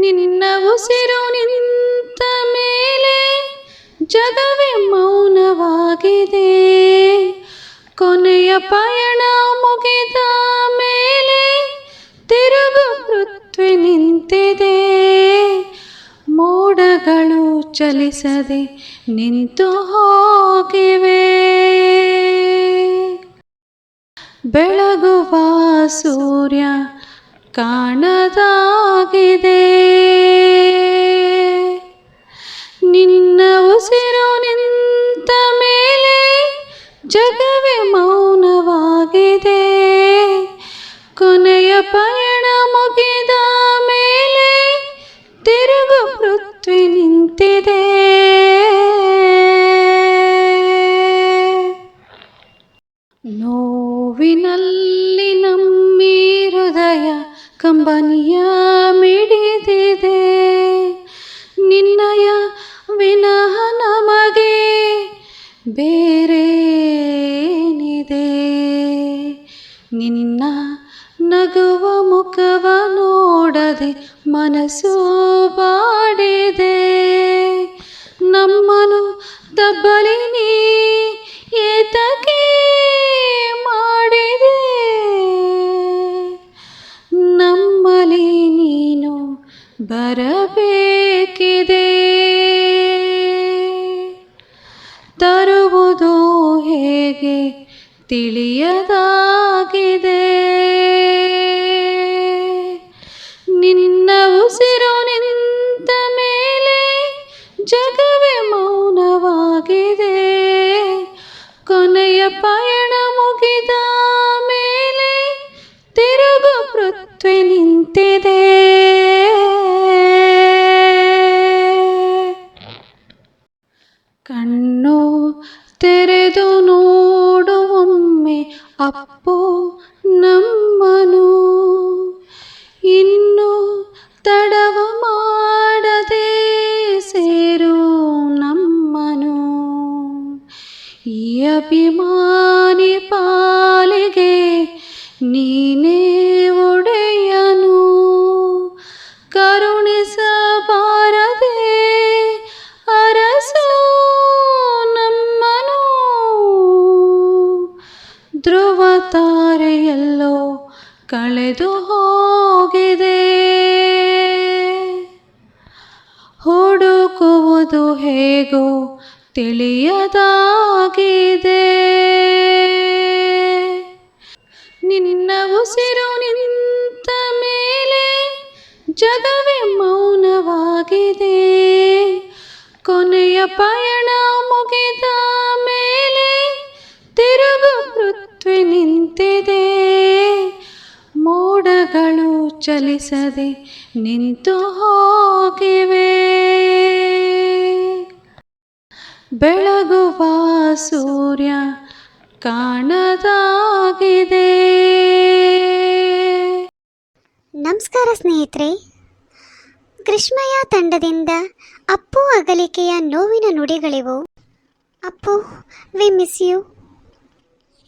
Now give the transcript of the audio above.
ನಿನ್ನ ಉಸಿರು ನಿಂತ ಮೇಲೆ ಜಗವೇ ಮೌನವಾಗಿದೆ. ಕೊನೆಯ ಪಯಣ ಮುಗಿದ ಮೇಲೆ ತಿರುಗು ಪೃಥ್ವಿ ನಿಂತಿದೆ. ಮೋಡಗಳು ಚಲಿಸದೆ ನಿಂತು ಹೋಗಿವೆ. ಬೆಳಗುವ ಸೂರ್ಯ ಕಾಣದಾಗಿದೆ. ನಿನ್ನ ಉಸಿರು ನಿಂತ ಮೇಲೆ ಜಗವೇ ಮೌನವಾಗಿದೆ. ಕೊನೆಯ ಪಯಣ ಮುಗಿದ ಮೇಲೆ ತಿರುಗು ಪೃಥ್ವಿ ನಿಂತಿದೆ. ನೋವಿನಲ್ಲಿ ಕಂಬನಿಯ ಮಿಡಿದಿದೆ. ನಿನ್ನಯ ವಿನಃ ನಮಗೆ ಬೇರೇನಿದೆ. ನಿನ್ನ ನಗುವ ಮುಖವ ನೋಡದೆ ಮನಸ್ಸು ಬಾಡಿದೆ. ನಮ್ಮನು ತಬ್ಬಲಿ ಬರಬೇಕಿದೆ. ತರುವುದು ಹೇಗೆ ತಿಳಿಯದಾಗಿದೆ. ನಿನ್ನ ಉಸಿರು ನಿಂತ ಮೇಲೆ ಜಗವೇ ಮೌನವಾಗಿದೆ. ಕೊನೆಯ ಪಯಣ ಮುಗಿದ ಮೇಲೆ ತಿರುಗು ಪೃಥ್ವಿ ನಿಂತಿದೆ. ತೆರೆದು ನೋಡುವೊಮ್ಮೆ ಅಪ್ಪೋ ನಮ್ಮನು. ಇನ್ನು ತಡವ ಮಾಡದೆ ಸೇರು ನಮ್ಮನು. ಈ ಅಭಿಮಾನಿ ಧ್ರುವ ತಾರೆಯಲ್ಲೋ ಕಳೆದು ಹೋಗಿದೆ. ಹುಡುಕುವುದು ಹೇಗೋ ತಿಳಿಯದಾಗಿದೆ. ನಿನ್ನ ಉಸಿರು ನಿಂತ ಮೇಲೆ ಜಗವೇ ಮೌನವಾಗಿದೆ. ಕೊನೆಯ ಪಯಣ ಮೋಡಗಳು ಚಲಿಸದೆ ನಿಂತು ಹೋಗಿವೆ. ಬೆಳಗುವ ಸೂರ್ಯ ಕಾಣದಾಗಿದೆ. ನಮಸ್ಕಾರ ಸ್ನೇಹಿತರೆ. ಗ್ರೀಷ್ಮಯ ತಂಡದಿಂದ ಅಪ್ಪು ಅಗಲಿಕೆಯ ನೋವಿನ ನುಡಿಗಳಿವು. Appu we miss you